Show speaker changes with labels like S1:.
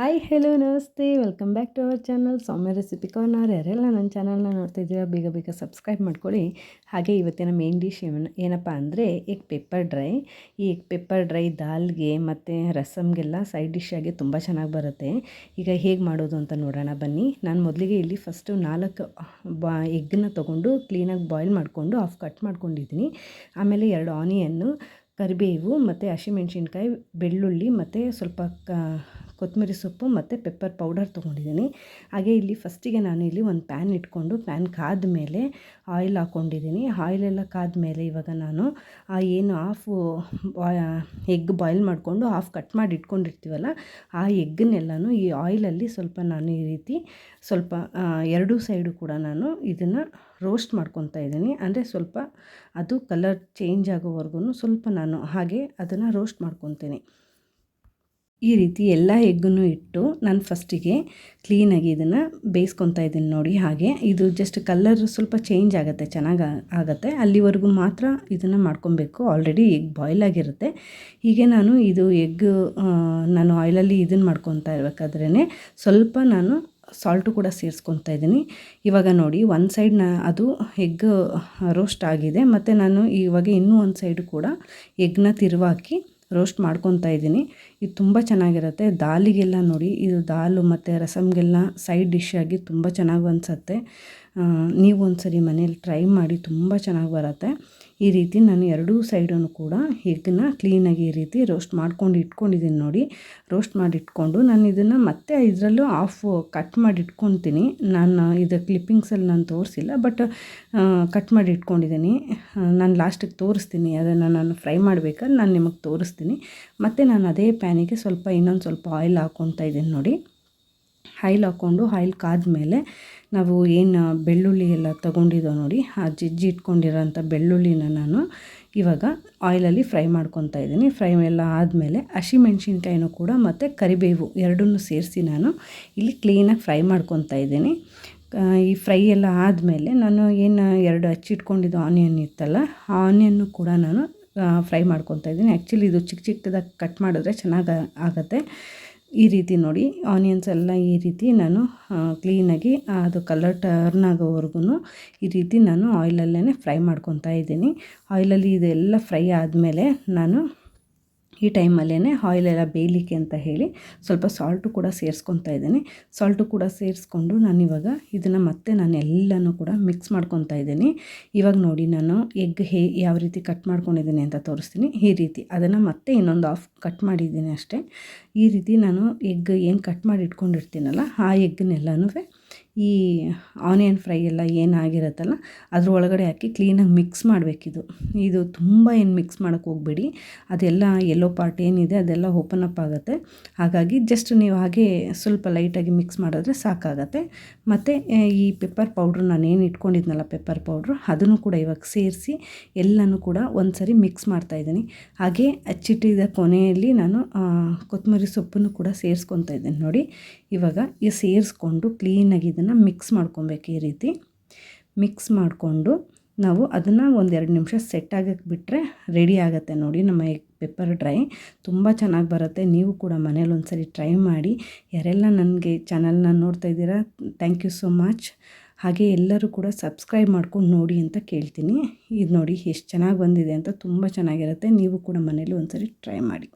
S1: Hi hello ನಮಸ್ತೆ. Welcome back to our channel Soumya recipe corner ಯಾರೆಲ್ಲ ನನ್ನ ಚಾನಲ್ನ ನೋಡ್ತಾ ಇದ್ದೀರಾ ಬೇಗ ಬೇಗ ಸಬ್ಸ್ಕ್ರೈಬ್ ಮಾಡ್ಕೊಳ್ಳಿ. ಹಾಗೆ ಇವತ್ತಿನ ಮೇನ್ ಡಿಶ್ ಏನಪ್ಪ ಅಂದರೆ ಎಗ್ ಪೆಪ್ಪರ್ ಡ್ರೈ ಈ ಪೆಪ್ಪರ್ ಡ್ರೈ ದಾಲ್ಗೆ ಮತ್ತು ರಸಮ್ಗೆಲ್ಲ ಸೈಡ್ ಡಿಶ್ ಆಗಿ ತುಂಬ ಚೆನ್ನಾಗಿ ಬರುತ್ತೆ. ಈಗ ಹೇಗೆ ಮಾಡೋದು ಅಂತ ನೋಡೋಣ, ಬನ್ನಿ. ನಾನು ಮೊದಲಿಗೆ ಇಲ್ಲಿ ಫಸ್ಟು ನಾಲ್ಕು, ಬಾ ಎಗ್ನ ತೊಗೊಂಡು ಕ್ಲೀನಾಗಿ ಬಾಯ್ಲ್ ಮಾಡಿಕೊಂಡು ಆಫ್ ಕಟ್ ಮಾಡ್ಕೊಂಡಿದ್ದೀನಿ. ಆಮೇಲೆ ಎರಡು ಆನಿಯನ್ನು ಕರಿಬೇವು ಮತ್ತು ಹಸಿಮೆಣ್ಸಿನ್ಕಾಯಿ, ಬೆಳ್ಳುಳ್ಳಿ ಮತ್ತು ಸ್ವಲ್ಪ ಕ ಕೊತ್ತಂಬರಿ ಸೊಪ್ಪು ಮತ್ತು ಪೆಪ್ಪರ್ ಪೌಡರ್ ತೊಗೊಂಡಿದ್ದೀನಿ. ಹಾಗೆ ಇಲ್ಲಿ ಫಸ್ಟಿಗೆ ನಾನು ಇಲ್ಲಿ ಒಂದು ಪ್ಯಾನ್ ಇಟ್ಕೊಂಡು ಪ್ಯಾನ್ ಕಾದ ಮೇಲೆ ಆಯಿಲ್ ಹಾಕ್ಕೊಂಡಿದ್ದೀನಿ ಆಯಿಲೆಲ್ಲ ಕಾದ ಮೇಲೆ ಇವಾಗ ನಾನು, ಆ ಏನು ಹಾಫ್ ಎಗ್ ಬಾಯ್ಲ್ ಮಾಡಿಕೊಂಡು ಹಾಫ್ ಕಟ್ ಮಾಡಿ ಇಟ್ಕೊಂಡಿರ್ತೀವಲ್ಲ, ಆ ಎಗ್ಗನ್ನೆಲ್ಲನೂ ಈ ಆಯಿಲಲ್ಲಿ ಸ್ವಲ್ಪ ನಾನು ಈ ರೀತಿ ಸ್ವಲ್ಪ ಎರಡೂ ಸೈಡು ಕೂಡ ನಾನು ಇದನ್ನು ರೋಸ್ಟ್ ಮಾಡ್ಕೊತಾ ಇದ್ದೀನಿ. ಅಂದರೆ ಸ್ವಲ್ಪ ಅದು ಕಲರ್ ಚೇಂಜ್ ಆಗೋವರೆಗೂ ಸ್ವಲ್ಪ ನಾನು ಹಾಗೆ ಅದನ್ನು ರೋಸ್ಟ್ ಮಾಡ್ಕೊತೀನಿ. ಈ ರೀತಿ ಎಲ್ಲ ಎಗ್ಗನ್ನು ಇಟ್ಟು ನಾನು ಫಸ್ಟಿಗೆ ಕ್ಲೀನಾಗಿ ಇದನ್ನು ಬೇಯಿಸ್ಕೊತಾ ಇದ್ದೀನಿ ನೋಡಿ ಹಾಗೆ. ಇದು ಜಸ್ಟ್ ಕಲರ್ ಸ್ವಲ್ಪ ಚೇಂಜ್ ಆಗುತ್ತೆ, ಚೆನ್ನಾಗಿ ಆಗುತ್ತೆ. ಅಲ್ಲಿವರೆಗೂ ಮಾತ್ರ ಇದನ್ನು ಮಾಡ್ಕೊಬೇಕು. ಆಲ್ರೆಡಿ ಎಗ್ ಬಾಯ್ಲ್ ಆಗಿರುತ್ತೆ. ಹೀಗೆ ನಾನು ಇದು ಎಗ್ ನಾನು ಆಯಿಲಲ್ಲಿ ಇದನ್ನು ಮಾಡ್ಕೊತಾ ಇರಬೇಕಾದ್ರೇ ಸ್ವಲ್ಪ ನಾನು ಸಾಲ್ಟು ಕೂಡ ಸೇರಿಸ್ಕೊತಾ ಇದ್ದೀನಿ. ಇವಾಗ ನೋಡಿ ಒಂದು ಸೈಡ್ನ ಅದು ಎಗ್ ರೋಸ್ಟ್ ಆಗಿದೆ. ಮತ್ತು ನಾನು ಇವಾಗ ಇನ್ನೂ ಒಂದು ಸೈಡು ಕೂಡ ಎಗ್ನ ತಿರುವಾಕಿ ರೋಸ್ಟ್ ಮಾಡ್ಕೊತಾ ಇದ್ದೀನಿ. ಇದು ತುಂಬ ಚೆನ್ನಾಗಿರುತ್ತೆ. ದಾಲಿಗೆಲ್ಲ ನೋಡಿ, ಇದು ದಾಲು ಮತ್ತು ರಸಮ್ಗೆಲ್ಲ ಸೈಡ್ ಡಿಶ್ ಆಗಿ ತುಂಬ ಚೆನ್ನಾಗಿ ಅನಿಸುತ್ತೆ. ನೀವು ಒಂದು ಸರಿ ಮನೇಲಿ ಟ್ರೈ ಮಾಡಿ ತುಂಬ ಚೆನ್ನಾಗಿ ಬರುತ್ತೆ. ಈ ರೀತಿ ನಾನು ಎರಡೂ ಸೈಡನ್ನು ಕೂಡ ಎಗ್ಗನ್ನ ಕ್ಲೀನಾಗಿ ಈ ರೀತಿ ರೋಸ್ಟ್ ಮಾಡ್ಕೊಂಡು ಇಟ್ಕೊಂಡಿದ್ದೀನಿ ನೋಡಿ. ರೋಸ್ಟ್ ಮಾಡಿ ಇಟ್ಕೊಂಡು ನಾನು ಇದನ್ನು ಮತ್ತೆ ಇದರಲ್ಲೂ ಆಫ್ ಕಟ್ ಮಾಡಿ ಇಟ್ಕೊತೀನಿ. ನಾನು ಇದು ಕ್ಲಿಪ್ಪಿಂಗ್ಸಲ್ಲಿ ನಾನು ತೋರಿಸಿಲ್ಲ ಬಟ್ ಕಟ್ ಮಾಡಿ ಇಟ್ಕೊಂಡಿದ್ದೀನಿ ನಾನು ಲಾಸ್ಟಿಗೆ ತೋರಿಸ್ತೀನಿ. ಅದನ್ನು ನಾನು ಫ್ರೈ ಮಾಡಬೇಕಾದ್ರೆ ನಾನು ನಿಮಗೆ ತೋರಿಸ್ತೀನಿ. ಮತ್ತು ನಾನು ಅದೇ ಪ್ಯಾನಿಗೆ ಸ್ವಲ್ಪ ಇನ್ನೊಂದು ಸ್ವಲ್ಪ ಆಯಿಲ್ ಹಾಕ್ಕೊತಾ ಇದ್ದೀನಿ ನೋಡಿ. ಆಯಿಲ್ ಹಾಕ್ಕೊಂಡು ಆಯಿಲ್ ಕಾದ್ಮೇಲೆ ನಾವು ಏನು ಬೆಳ್ಳುಳ್ಳಿ ಎಲ್ಲ ತೊಗೊಂಡಿದ್ದೋ ನೋಡಿ, ಆ ಜಿಜ್ಜಿ ಇಟ್ಕೊಂಡಿರೋಂಥ ಬೆಳ್ಳುಳ್ಳಿನ ನಾನು ಇವಾಗ ಆಯಿಲಲ್ಲಿ ಫ್ರೈ ಮಾಡ್ಕೊತಾ ಇದ್ದೀನಿ. ಫ್ರೈ ಎಲ್ಲ ಆದಮೇಲೆ ಹಸಿಮೆಣ್ಸಿನ್ಕಾಯಿನೂ ಕೂಡ ಮತ್ತು ಕರಿಬೇವು ಎರಡನ್ನೂ ಸೇರಿಸಿ ನಾನು ಇಲ್ಲಿ ಕ್ಲೀನಾಗಿ ಫ್ರೈ ಮಾಡ್ಕೊತಾ ಇದ್ದೀನಿ. ಈ ಫ್ರೈ ಎಲ್ಲ ಆದಮೇಲೆ ನಾನು ಏನು ಎರಡು ಹಚ್ಚಿಟ್ಕೊಂಡಿದ್ದು ಆನಿಯನ್ ಇತ್ತಲ್ಲ, ಆ ಆನಿಯನ್ನು ಕೂಡ ನಾನು ಫ್ರೈ ಮಾಡ್ಕೊತಾ ಇದ್ದೀನಿ. ಆ್ಯಕ್ಚುಲಿ ಇದು ಚಿಕ್ಕ ಚಿಕ್ಕದಾಗಿ ಕಟ್ ಮಾಡಿದ್ರೆ ಚೆನ್ನಾಗಿ ಆಗುತ್ತೆ. ಈ ರೀತಿ ನೋಡಿ ಆನಿಯನ್ಸ್ ಎಲ್ಲ ಈ ರೀತಿ ನಾನು ಕ್ಲೀನಾಗಿ ಅದು ಕಲರ್ ಟರ್ನ್ ಆಗೋವರೆಗೂ ಈ ರೀತಿ ನಾನು ಆಯಿಲಲ್ಲೇ ಫ್ರೈ ಮಾಡ್ಕೊತಾ ಇದ್ದೀನಿ. ಆಯಿಲಲ್ಲಿ ಇದೆಲ್ಲ ಫ್ರೈ ಆದಮೇಲೆ ನಾನು ಈ ಟೈಮಲ್ಲೇ ಆಯಿಲೆಲ್ಲ ಬೇಯಲಿಕ್ಕೆ ಅಂತ ಹೇಳಿ ಸ್ವಲ್ಪ ಸಾಲ್ಟು ಕೂಡ ಸೇರಿಸ್ಕೊತಾ ಇದ್ದೀನಿ. ಸಾಲ್ಟು ಕೂಡ ಸೇರಿಸ್ಕೊಂಡು ನಾನಿವಾಗ ಇದನ್ನು ಮತ್ತೆ ನಾನು ಎಲ್ಲನೂ ಕೂಡ ಮಿಕ್ಸ್ ಮಾಡ್ಕೊತಾ ಇದ್ದೀನಿ. ಇವಾಗ ನೋಡಿ ನಾನು ಎಗ್ ಹೇ ಯಾವ ರೀತಿ ಕಟ್ ಮಾಡ್ಕೊಂಡಿದ್ದೀನಿ ಅಂತ ತೋರಿಸ್ತೀನಿ. ಈ ರೀತಿ ಅದನ್ನು ಮತ್ತೆ ಇನ್ನೊಂದು ಆಫ್ ಕಟ್ ಮಾಡಿದ್ದೀನಿ ಅಷ್ಟೇ. ಈ ರೀತಿ ನಾನು ಎಗ್ ಏನು ಕಟ್ ಮಾಡಿ ಇಟ್ಕೊಂಡಿರ್ತೀನಲ್ಲ ಆ ಎಗ್ನೆಲ್ಲನೂ ಈ ಆನಿಯನ್ ಫ್ರೈ ಎಲ್ಲ ಏನಾಗಿರುತ್ತಲ್ಲ ಅದ್ರ ಒಳಗಡೆ ಹಾಕಿ ಕ್ಲೀನಾಗಿ ಮಿಕ್ಸ್ ಮಾಡಬೇಕಿದು. ಇದು ತುಂಬ ಏನು ಮಿಕ್ಸ್ ಮಾಡೋಕ್ಕೆ ಹೋಗ್ಬೇಡಿ. ಅದೆಲ್ಲ ಎಲ್ಲೋ ಪಾರ್ಟ್ ಏನಿದೆ ಅದೆಲ್ಲ ಓಪನ್ ಅಪ್ ಆಗುತ್ತೆ. ಹಾಗಾಗಿ ಜಸ್ಟ್ ನೀವು ಹಾಗೆ ಸ್ವಲ್ಪ ಲೈಟಾಗಿ ಮಿಕ್ಸ್ ಮಾಡಿದ್ರೆ ಸಾಕಾಗತ್ತೆ. ಮತ್ತು ಈ ಪೆಪ್ಪರ್ ಪೌಡ್ರ್ ನಾನು ಏನು ಇಟ್ಕೊಂಡಿದ್ನಲ್ಲ ಪೆಪ್ಪರ್ ಪೌಡ್ರು ಅದನ್ನು ಕೂಡ ಇವಾಗ ಸೇರಿಸಿ ಎಲ್ಲನೂ ಕೂಡ ಒಂದು ಸರಿ ಮಿಕ್ಸ್ ಮಾಡ್ತಾಯಿದ್ದೀನಿ ಹಾಗೆ ಅಚ್ಚಿಟ್ಟಿದ ಕೊನೆಯಲ್ಲಿ ನಾನು ಕೊತ್ತಂಬರಿ ಸೊಪ್ಪನ್ನು ಕೂಡ ಸೇರಿಸ್ಕೊತಾ ಇದ್ದೀನಿ ನೋಡಿ. ಇವಾಗ ಈ ಸೇರಿಸ್ಕೊಂಡು ಕ್ಲೀನಾಗಿ ಇದನ್ನು ಮಿಕ್ಸ್ ಮಾಡ್ಕೊಬೇಕು ಈ ರೀತಿ. ಮಿಕ್ಸ್ ಮಾಡಿಕೊಂಡು ನಾವು ಅದನ್ನು ಒಂದೆರಡು ನಿಮಿಷ ಸೆಟ್ ಆಗಕ್ಕೆ ಬಿಟ್ಟರೆ ರೆಡಿ ಆಗುತ್ತೆ ನೋಡಿ ನಮ್ಮ ಎಗ್ ಪೆಪ್ಪರ್ ಡ್ರೈ ತುಂಬ ಚೆನ್ನಾಗಿ ಬರುತ್ತೆ. ನೀವು ಕೂಡ ಮನೇಲಿ ಒಂದು ಸರಿ ಟ್ರೈ ಮಾಡಿ. ಯಾರೆಲ್ಲ ನನಗೆ ಚಾನಲ್ನ ನೋಡ್ತಾ ಇದ್ದೀರಾ ಥ್ಯಾಂಕ್ ಯು ಸೋ ಮಚ್ ಹಾಗೆ ಎಲ್ಲರೂ ಕೂಡ ಸಬ್ಸ್ಕ್ರೈಬ್ ಮಾಡ್ಕೊಂಡು ನೋಡಿ ಅಂತ ಕೇಳ್ತೀನಿ. ಇದು ನೋಡಿ ಎಷ್ಟು ಚೆನ್ನಾಗಿ ಬಂದಿದೆ ಅಂತ ತುಂಬ ಚೆನ್ನಾಗಿರುತ್ತೆ. ನೀವು ಕೂಡ ಮನೇಲಿ ಒಂದು ಸರಿ ಟ್ರೈ ಮಾಡಿ.